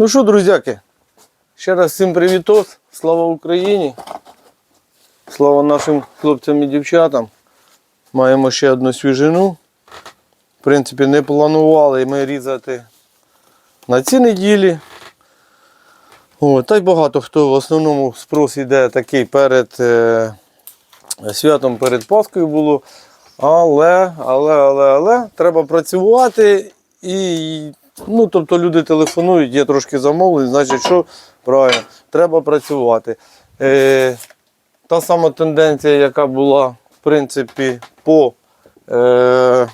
Ну що, друзяки, ще раз всім привітос. Слава Україні. Слава нашим хлопцям і дівчатам. Маємо ще одну свіжину. В принципі, не планували ми різати на цій неділі. О, та й багато хто в основному спрос йде такий перед е, святом перед Паскою було. Але, але, але, але треба працювати і. Ну, тобто люди телефонують, є трошки замовлень, значить, що правильно, треба працювати. Е, та сама тенденція, яка була, в принципі, по е,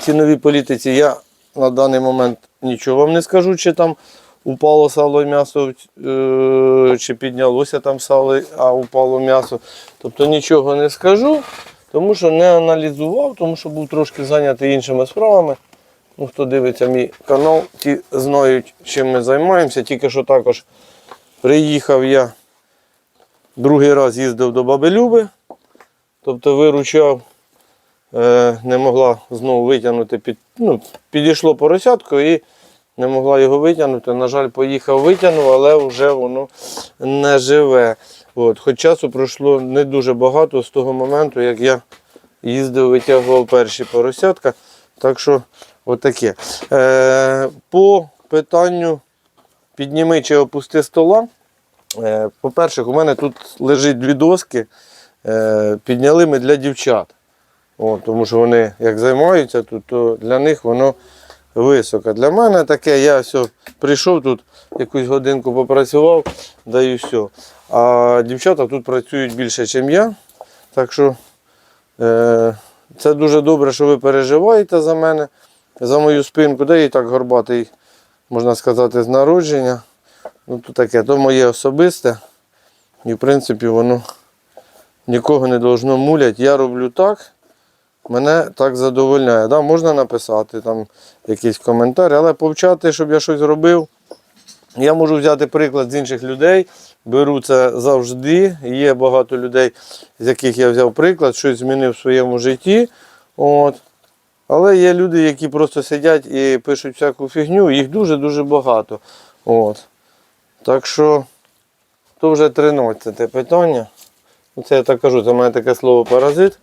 ціновій політиці, я на даний момент нічого вам не скажу, чи там упало сало і м'ясо, е, чи піднялося там сало, а упало м'ясо. Тобто нічого не скажу, тому що не аналізував, тому що був трошки зайнятий іншими справами. Ну, хто дивиться мій канал, ті знають, чим ми займаємося. Тільки що також приїхав я другий раз їздив до Баби Люби, тобто виручав, е, не могла знову витягнути, під, ну, підійшло поросятко і не могла його витягнути. На жаль, поїхав, витягнув, але вже воно не живе. От. Хоч часу пройшло не дуже багато з того моменту, як я їздив, витягував перші поросятка. Так що отаке. Е, по питанню підніми чи опусти стола. Е, по-перше, у мене тут лежить дві доски. Е, підняли ми для дівчат. О, тому що вони як займаються тут, то для них воно високо. Для мене таке, я все прийшов тут, якусь годинку попрацював, даю все. А дівчата тут працюють більше, ніж я. Так що е, це дуже добре, що ви переживаєте за мене, за мою спинку. Де і так горбатий, можна сказати, з народження. Ну, то таке, то моє особисте. І в принципі воно нікого не должно муляти. Я роблю так, мене так задовольняє. Да, можна написати там якийсь коментар, але повчати, щоб я щось робив. Я можу взяти приклад з інших людей, беру це завжди. Є багато людей, з яких я взяв приклад, щось змінив в своєму житті. От. Але є люди, які просто сидять і пишуть всяку фігню, їх дуже-дуже багато. От. Так що то вже 13 питання. Ну, Це я так кажу, це мене таке слово паразит.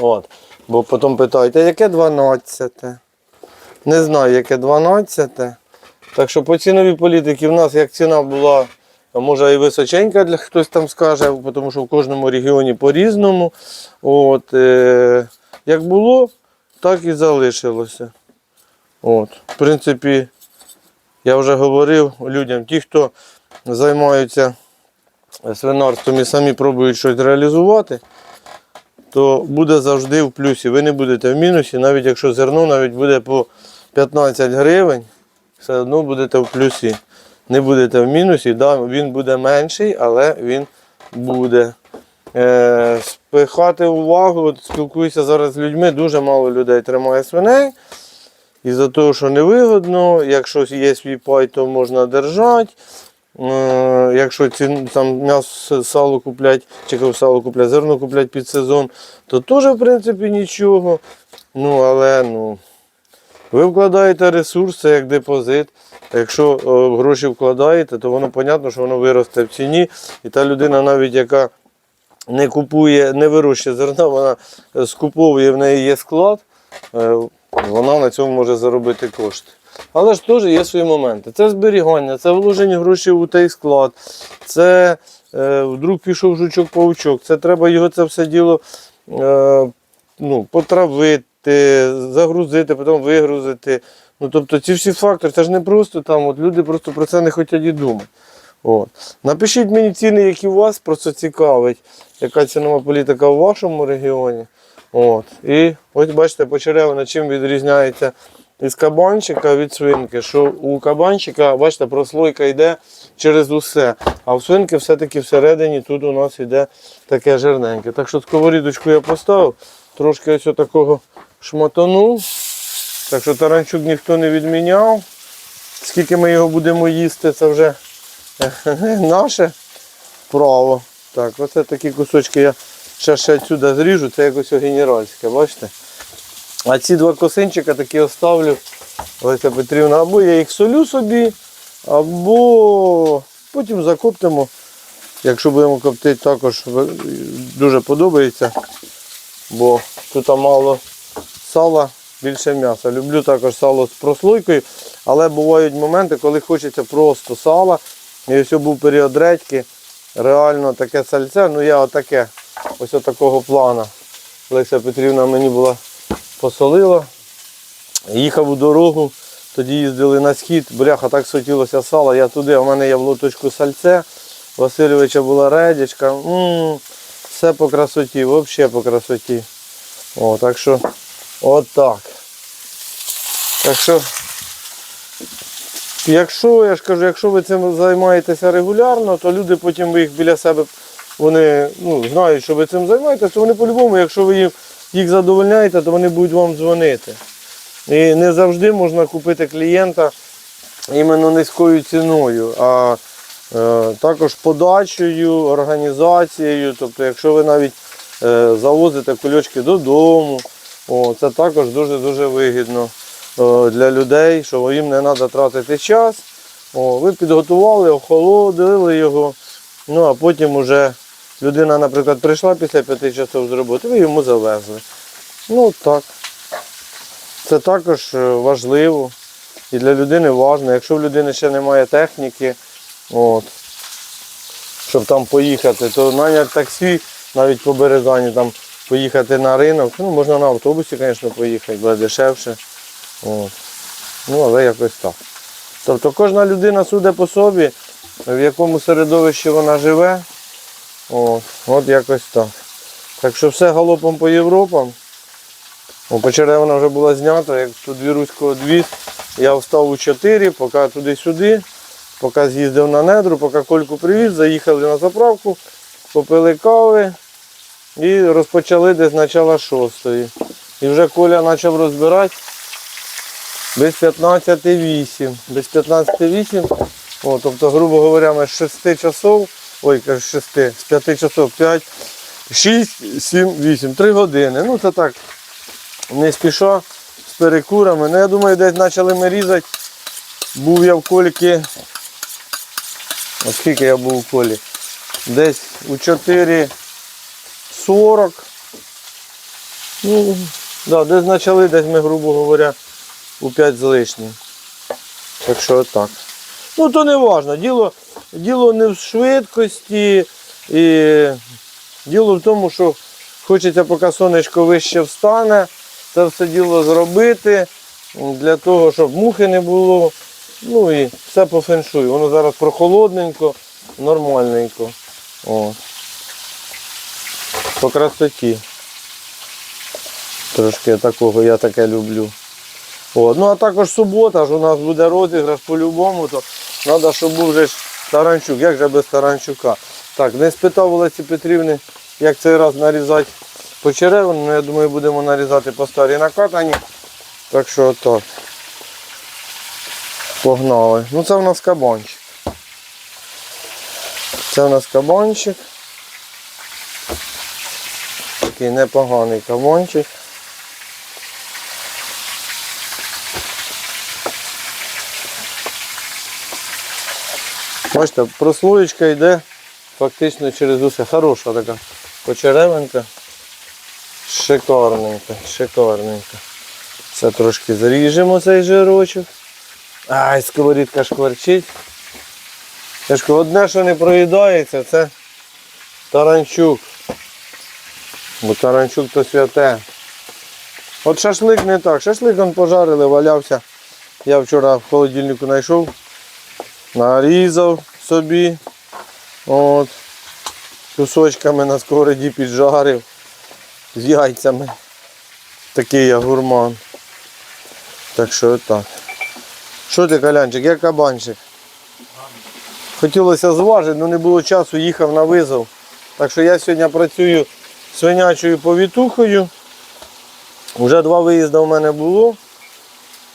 От. Бо потім питають, а яке 12? Не знаю, яке 12. Так що по ціновій політиці в нас як ціна була, може і височенька, для хтось там скаже, тому що в кожному регіоні по-різному. От, е, як було, так і залишилося. От. В принципі, я вже говорив людям, ті, хто займаються свинарством і самі пробують щось реалізувати, то буде завжди в плюсі. Ви не будете в мінусі, навіть якщо зерно навіть буде по 15 гривень, все одно будете в плюсі. Не будете в мінусі, да, він буде менший, але він буде. Е, спихати увагу, от спілкуюся зараз з людьми, дуже мало людей тримає свиней. І за того, що невигодно, якщо є свій пай, то можна держати. Е, Якщо ці, там м'ясо сало куплять, чи сало куплять, зерно куплять під сезон, то теж в принципі нічого. Ну, але ну, ви вкладаєте ресурс, це як депозит. Якщо е, гроші вкладаєте, то воно зрозуміло, що воно виросте в ціні. І та людина, навіть яка не купує, не вирощує зерна, вона е, скуповує, в неї є склад, е, вона на цьому може заробити кошти. Але ж теж є свої моменти. Це зберігання, це вложення грошей у той склад, це е, вдруг пішов жучок-паучок, це треба його це все діло е, ну, потравити, загрузити, потім вигрузити. Ну, тобто ці всі фактори, це ж не просто там, от люди просто про це не хочуть і думати. От. Напишіть мені ціни, які у вас просто цікавить, яка цінова політика в вашому регіоні. От. І ось бачите, почеревина чим відрізняється із кабанчика від свинки. Що у кабанчика, бачите, прослойка йде через усе. А в свинки все-таки всередині тут у нас йде таке жирненьке. Так що сковорідочку я поставив, трошки ось такого шматонув. Так що таранчук ніхто не відміняв. Скільки ми його будемо їсти, це вже наше право. Так, оце такі кусочки я ще ще сюди зріжу, це якось генеральське, бачите? А ці два косинчика такі оставлю, Леся Петрівна, або я їх солю собі, Або потім закоптимо. Якщо будемо коптити, також дуже подобається. Бо тут мало сала, більше м'яса. Люблю також сало з прослойкою, але бувають моменти, коли хочеться просто сала. І ось був період редьки. Реально таке сальце, ну я отаке, ось такого плана. Леся Петрівна мені була посолила. Їхав у дорогу, тоді їздили на схід, бляха, так хотілося сала. Я туди, в мене є в лоточку сальце. Васильовича була редячка. м все по красоті, взагалі по красоті. О, так що, от так. Так що, якщо, я ж кажу, якщо ви цим займаєтеся регулярно, то люди потім ви їх біля себе вони ну, знають, що ви цим займаєтеся, то вони по-любому, якщо ви їх, їх задовольняєте, то вони будуть вам дзвонити. І не завжди можна купити клієнта іменно низькою ціною, а е, також подачею, організацією. Тобто, якщо ви навіть е, завозите кульочки додому, о, це також дуже-дуже вигідно для людей, що їм не треба тратити час. О, ви підготували, охолодили його, ну а потім вже людина, наприклад, прийшла після п'яти часов з роботи, ви йому завезли. Ну так. Це також е, важливо і для людини важливо. Якщо в людини ще немає техніки, от, щоб там поїхати, то навіть таксі, навіть по березані там поїхати на ринок, ну можна на автобусі, звісно, поїхати, буде дешевше. От. Ну, але якось так. Тобто кожна людина судить по собі, в якому середовищі вона живе. От, от якось так. Так що все галопом по Європам. О, Почеревина вже була знята, як тут Віруського двіз. Я встав у 4, поки туди-сюди, поки з'їздив на недру, поки кольку привіз, заїхали на заправку, попили кави і розпочали десь начала 6. І вже Коля почав розбирати без 15,8. Без 15,8. О, тобто, грубо говоря, ми з 6 часов, ой, кажу, з 6, з 5 часов 5, 6, 7, 8, 3 години. Ну це так, не спіша з перекурами. Ну, я думаю, десь почали ми різати. Був я в кольки. От скільки я був у колі? Десь у 4.40. Ну, да, десь почали, десь ми, грубо говоря, у 5 з лишнім. Так що отак. Ну то не важно. Діло, діло не в швидкості. І діло в тому, що хочеться, поки сонечко вище встане, це все діло зробити для того, щоб мухи не було. Ну і все по феншую. Воно зараз прохолодненько, нормальненько. О. По красоті. Трошки такого я таке люблю. От. Ну а також субота ж у нас буде розіграш по-любому, то треба, щоб був вже таранчук. Як же без таранчука? Так, не спитав у Лесі Петрівни, як цей раз нарізати по черевину, ну я думаю, будемо нарізати по старій накатані. Так що отак. Погнали. Ну це в нас кабанчик. Це в нас кабанчик. Такий непоганий кабанчик. Бачите, прослоєчка йде фактично через усе. Хороша така почеревинка. Шикарненька, шикарненька. Це трошки заріжемо цей жирочок. Ай, сковорідка шкварчить. Кажу, одне, що не проїдається, це таранчук. Бо таранчук то святе. От шашлик не так. Шашлик он пожарили, валявся. Я вчора в холодильнику знайшов, нарізав собі. От. Кусочками на сковороді піджарив. З яйцями. Такий я гурман. Так що отак. Що ти, Колянчик, як кабанчик? Хотілося зважити, але не було часу, їхав на визов. Так що я сьогодні працюю свинячою повітухою. Вже два виїзди у мене було.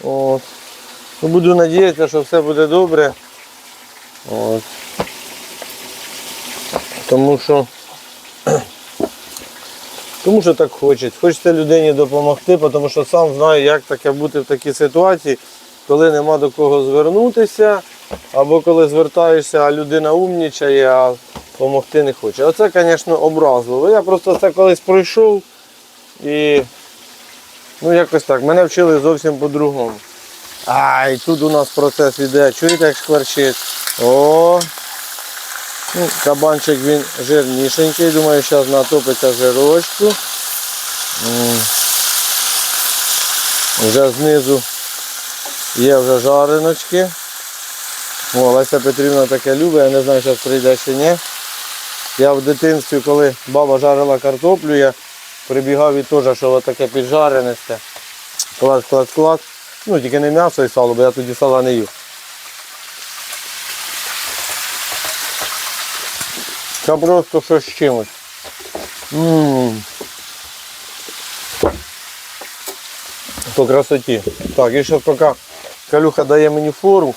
От. Ну, Буду сподіватися, що все буде добре. От. Тому що тому що так хочеться. Хочеться людині допомогти, тому що сам знаю, як таке бути в такій ситуації, коли нема до кого звернутися, або коли звертаєшся, а людина умнічає, а допомогти не хоче. Оце, звісно, образливо. Я просто це колись пройшов і ну якось так. Мене вчили зовсім по-другому. Ай, тут у нас процес іде. Чуєте, як шкварчить? О! Ну, кабанчик він жирнішенький, думаю, зараз натопиться жирочку. Вже знизу є вже жариночки. О, Леся Петрівна таке любить, я не знаю, зараз прийде чи ні. Я в дитинстві, коли баба жарила картоплю, я прибігав і теж, що таке піджаренисте. Клас, клас, клас. Ну, тільки не м'ясо і сало, бо я тоді сала не їв. Це просто щось з чимось. Ммм. По красоті. Так, і зараз поки Калюха дає мені фору,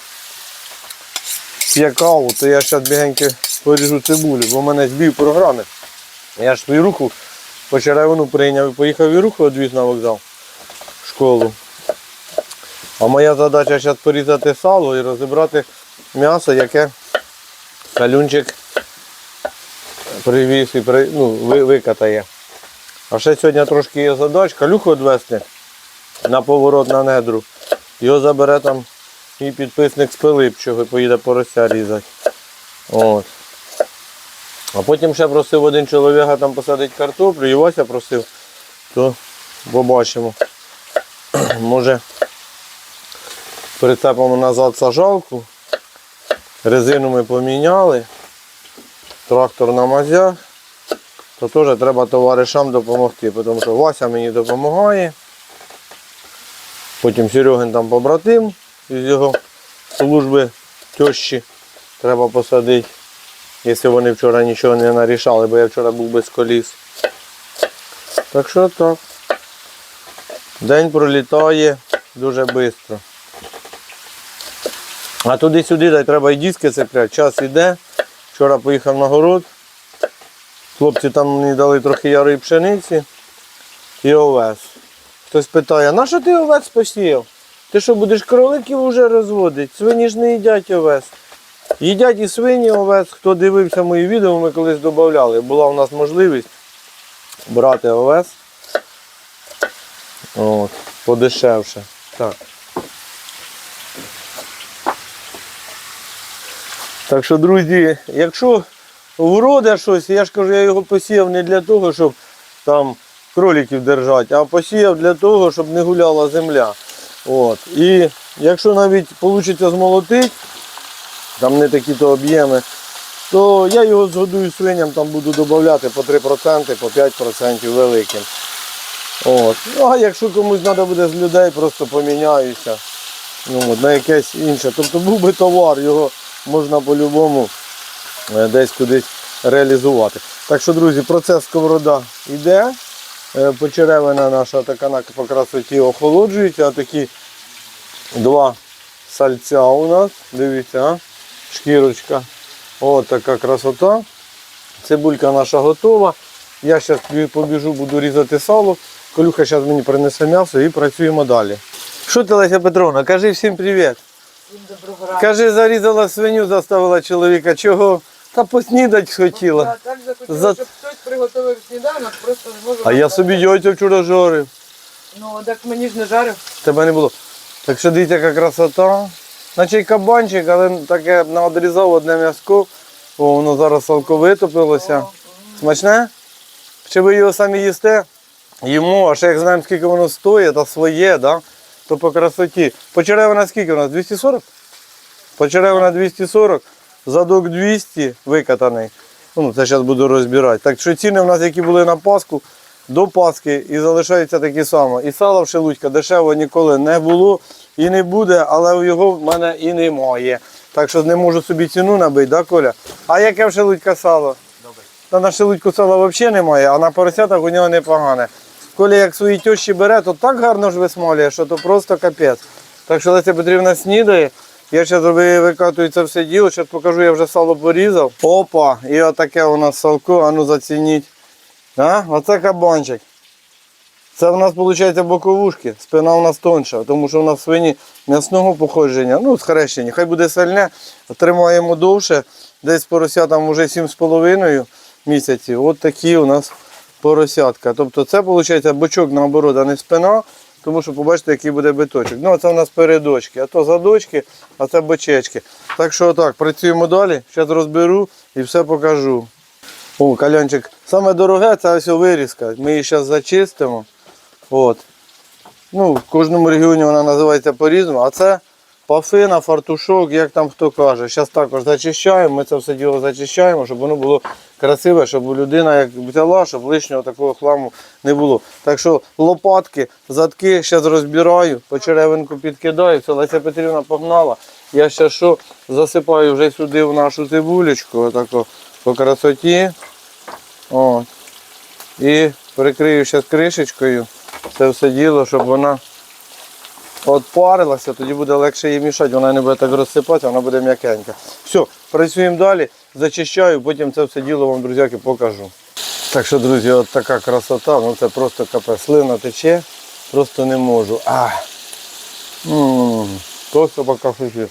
п'є каву, то я зараз бігенько поріжу цибулю, бо в мене збій програми. Я ж свою руку по черевину прийняв і поїхав і руку відвіз на вокзал в школу. А моя задача зараз порізати сало і розібрати м'ясо, яке калюнчик привіз і при, ну, ви- викатає. А ще сьогодні трошки є задачка, калюху відвезти на поворот на недру. Його забере там і підписник з Пилипчого і поїде порося різати. От. А потім ще просив один чоловіка там посадити картоплю, і Вася просив, то побачимо. Може прицепимо назад сажалку, резину ми поміняли, трактор на мазях, то теж треба товаришам допомогти, тому що Вася мені допомагає. Потім Серегин там побратим із його служби тещі треба посадити. Якщо вони вчора нічого не нарішали, бо я вчора був без коліс. Так що так. День пролітає дуже швидко. А туди-сюди треба і диски цепляти. Час іде. Вчора поїхав на город. Хлопці там мені дали трохи ярої пшениці і овес. Хтось питає, на що ти овець посіяв? Ти що будеш кроликів уже розводити? Свині ж не їдять овес. Їдять і свині овець. Хто дивився мої відео, ми колись додавали. Була у нас можливість брати овес. От, подешевше. Так. Так що, друзі, якщо вроде щось, я ж кажу, я його посіяв не для того, щоб там кроликів держати, а посіяв для того, щоб не гуляла земля. От. І якщо навіть вийде змолотити, там не такі то об'єми, то я його згодую свиням, там буду додавати по 3%, по 5% великим. От. Ну, а якщо комусь треба буде з людей, просто поміняюся ну, на якесь інше. Тобто був би товар, його можна по-любому е, десь кудись реалізувати. Так що, друзі, процес сковорода йде. Е, Почеревина наша така по красоті охолоджується. Такі два сальця у нас. Дивіться, а? шкірочка. О, така красота. Цибулька наша готова. Я зараз побіжу, буду різати сало. Колюха зараз мені принесе м'ясо і працюємо далі. Що ти, Леся Петровна, кажи всім привіт. Доброго ранку. Кажи, зарізала свиню, заставила чоловіка. Чого? Та поснідать хотіла. Я так захотіла, За- щоб хтось приготував сніданок, просто не можу. А я собі яйця вчора жарив. Ну, так мені ж не жарив. Тебе не було. Так що дивіться, яка красота. Наче й кабанчик, але таке наодрізав одне м'язко. О, воно зараз салко витопилося. Смачне? Чи ви його самі їсте? Їмо, а ще як знаємо, скільки воно стоїть, та своє, да? То по красоті. Почеревина скільки у нас? 240? Почеревина 240, задок 200 викатаний. Ну, це зараз буду розбирати. Так що ціни в нас, які були на Пасху, до Пасхи і залишаються такі самі. І сала в шелудька дешево ніколи не було і не буде, але його в мене і немає. Так що не можу собі ціну набити, да, Коля? А яке в шелудька сало? Добре. Та на шелудьку сала взагалі немає, а на поросятах у нього непогане. Коля як свої тещі бере, то так гарно ж висмалює, що то просто капець. Так що Леся Петрівна снідає. Я зараз викатую це все діло, зараз покажу, я вже сало порізав. Опа, і отаке у нас салко, а ну зацініть. А? Оце кабанчик. Це в нас виходить боковушки, спина у нас тонша, тому що у нас свині м'ясного походження, ну, схрещені. Хай буде сальне, тримаємо довше, десь поросятам вже 7,5 місяців. От такі у нас поросятка. Тобто це виходить бочок наоборот, а не спина, тому що побачите, який буде биточок. Ну, це у нас передочки, а то задочки, а це бочечки. Так що так, працюємо далі. Зараз розберу і все покажу. О, калянчик. Саме дороге це ось вирізка. Ми її зараз зачистимо. От. Ну, в кожному регіоні вона називається по-різному, а це пафина, фартушок, як там хто каже. Зараз також зачищаємо, ми це все діло зачищаємо, щоб воно було красиве, щоб людина як взяла, щоб лишнього такого хламу не було. Так що лопатки, задки зараз розбираю, по черевинку підкидаю, все, Леся Петрівна погнала. Я ще що засипаю вже сюди в нашу цибулечку, отако по красоті. От. І прикрию зараз кришечкою це все діло, щоб вона отпарилася, тоді буде легше її мішати, вона не буде так розсипатися, вона буде м'якенька. Все, працюємо далі, зачищаю, потім це все діло вам, друзяки, покажу. Так що, друзі, от така красота, ну це просто капець. Слина тече, просто не можу. А. М, Просто пока фіфі.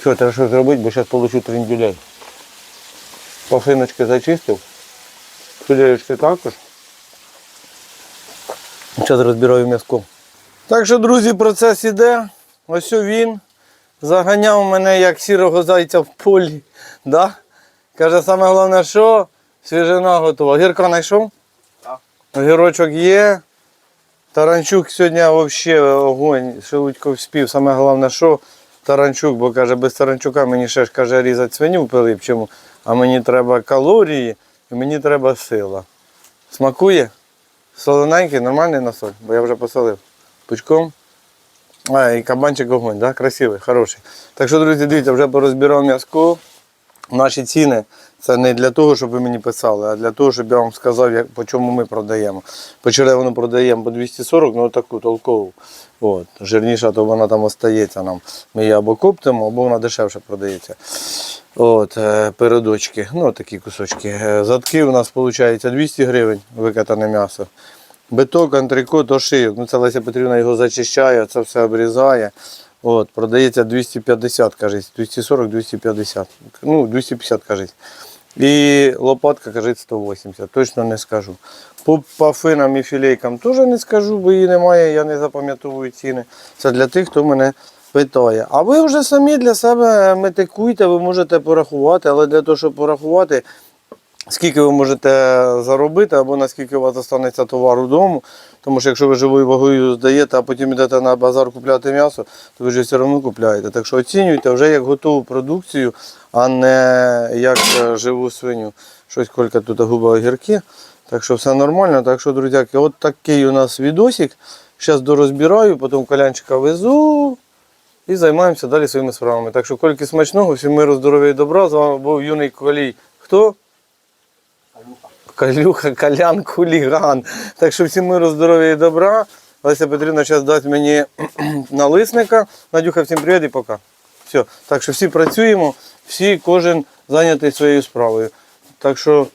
Що, треба щось зробити, бо зараз получу трендюлей. Пафиночки зачистив. Філеєчки також. Зараз розбираю м'язко. Так що, друзі, процес іде. Ось він. Заганяв мене як сірого зайця в полі. Да? Каже, саме головне, що свіжина готова. Гірка знайшов? Так. Гірочок є. Таранчук сьогодні взагалі огонь. Шелудько вспів. Саме головне, що таранчук, бо каже, без таранчука мені ще ж каже різати свиню Пилипчому, а мені треба калорії і мені треба сила. Смакує? Солоненький, нормальний на соль, бо я вже посолив. Пучком. А, і кабанчик огонь, да? красивий, хороший. Так що, друзі, дивіться, вже порозбирав м'язко. Наші ціни це не для того, щоб ви мені писали, а для того, щоб я вам сказав, як, по чому ми продаємо. По черевину продаємо по 240, ну таку толкову. От. Жирніша, то вона там остається нам. Ми її або коптимо, або вона дешевше продається. От, е, передочки, ну такі кусочки. Е, Задки у нас виходить 200 гривень викатане м'ясо. Биток, антрикот, ошийок. Ну, це Леся Петрівна його зачищає, це все обрізає. От, продається 250, кажуть, 240-250. Ну, 250, кажуть. І лопатка, кажуть, 180. Точно не скажу. По пафинам і філейкам теж не скажу, бо її немає, я не запам'ятовую ціни. Це для тих, хто мене питає. А ви вже самі для себе метикуйте, ви можете порахувати, але для того, щоб порахувати, скільки ви можете заробити або наскільки у вас залишиться товару вдома. Тому що якщо ви живою вагою здаєте, а потім йдете на базар купляти м'ясо, то ви ж все одно купляєте. Так що оцінюйте вже як готову продукцію, а не як е, живу свиню. Щось кілька тут губа огірки. Так що все нормально. Так що, друзяки, от такий у нас відосик. Зараз дорозбираю, потім колянчика везу і займаємося далі своїми справами. Так що кольки смачного, всім миру, здоров'я і добра. З вами був юний колій. Хто? Калюха, Калян, Куліган. Так що всім миру, здоров'я і добра. Леся Петрівна зараз дасть мені налисника. Надюха, всім привіт і пока. Все. Так що всі працюємо, всі, кожен зайнятий своєю справою. Так що,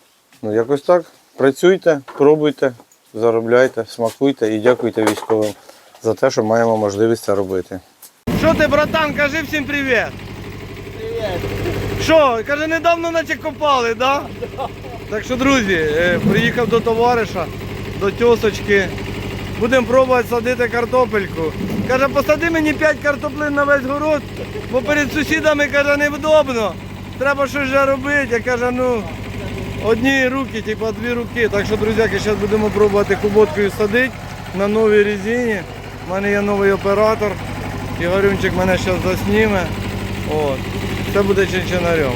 ну якось так. Працюйте, пробуйте, заробляйте, смакуйте і дякуйте військовим за те, що маємо можливість це робити. Що ти, братан, кажи всім привіт. Привіт. Що, каже, недавно наче копали, да? Так що, друзі, е, приїхав до товариша, до тьосочки. Будемо пробувати садити картопельку. Каже, посади мені 5 картоплин на весь город, бо перед сусідами каже, невдобно. Треба щось вже робити. Я каже, ну одні руки, типу дві руки. Так що, друзяки, зараз будемо пробувати куботкою садити на новій резині. У мене є новий оператор. Ігорюнчик мене зараз засніме. От. Це буде чинчинарем.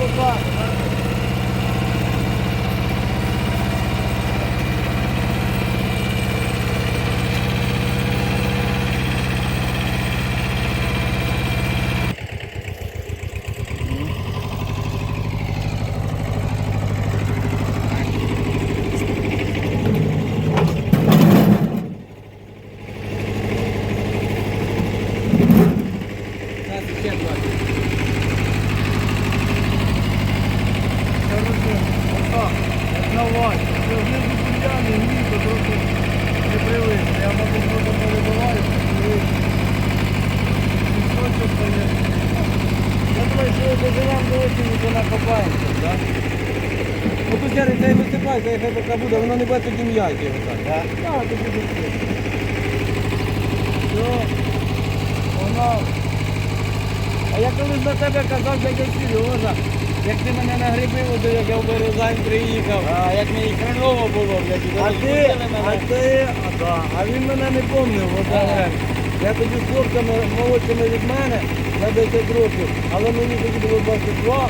Очень покажу. Короче, отак, як на вані. Це знизу дерев'яний, ні, то трохи непривично. Я можу просто перебиваю, привично. Пісочок стає. Я думаю, що доживемо до осені, то накопаємося, так? Я висипай, цей хай поки буде, воно не буде тоді отак, так? Так, то буде все. Погнали. А я колись на тебе казав, дядя Сережа, як ти мене на гриби водив, як я в Березань приїхав. А як мені хреново було, блядь, і А ти, а мене. ти, а, да, а він мене не помнив, Ага. Я тоді з хлопцями молодшими від мене на 10 років, але мені тоді було 22,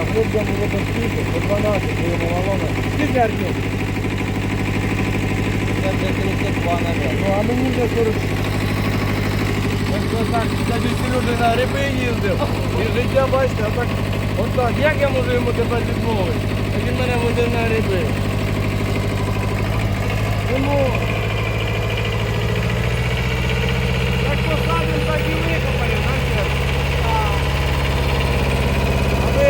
а хлопцям було по скільки, по 12, своєму малому. Скільки Артем? Це вже 32, наверное. Ну, а мені вже 40. Ось так, дядю Сережа на гриби їздив. І життя, бачите, а так, отак, як я можу йому тепер відмовити? А він мене водив на гриби. Не можу. Як посадимо, так і викопаємо, знаєте? Аби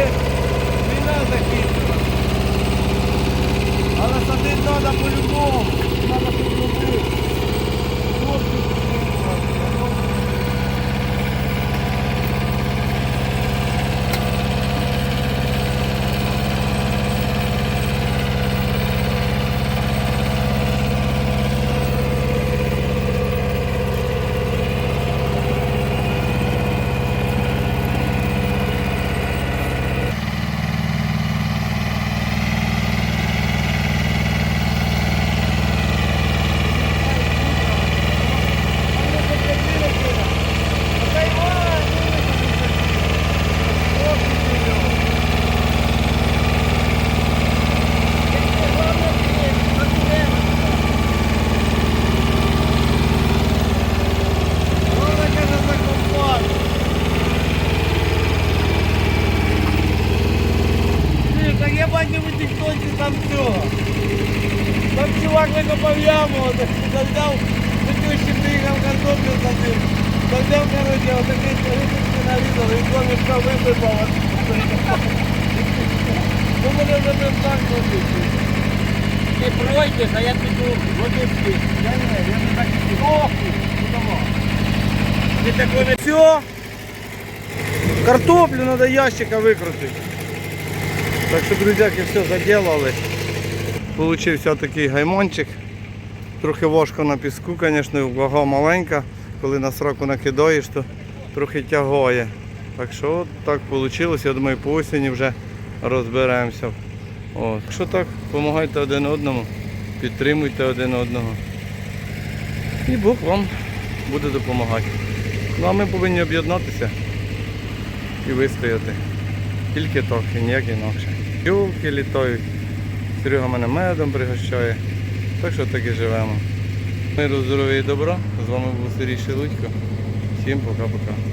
війна закінчилась. Але садити треба по-любому. Треба тут робити. Хлопці, Вона каже за компанію. Ні, так я бачив у тіктоці там цього. Там чувак викопав яму, так взяв, до тещі приїхав картоплю садив. Так взяв, коротше, отакий рисочки нарізав і два мішка висипав. Ну мене вже не так робити. Ти пройдеш, а я піду водички. Я не, я не так і піду. Ти такого не Все. Картоплю надо ящика викрутити. Так що, друзяки, все заделали. Получився такий гаймончик. Трохи важко на піску, звісно, вага маленька. Коли на сроку накидаєш, то трохи тягає. Так що от так вийшло. Я думаю, по осені вже розберемося. От. Якщо так, допомагайте один одному, підтримуйте один одного. І Бог вам буде допомагати. Ну а ми повинні об'єднатися і вистояти. Тільки так і ніяк інакше. Юлки літають. Серега мене медом пригощає. Так що так і живемо. Миру, здоров'я і добра. З вами був Сергій Шелудько. Всім пока-пока.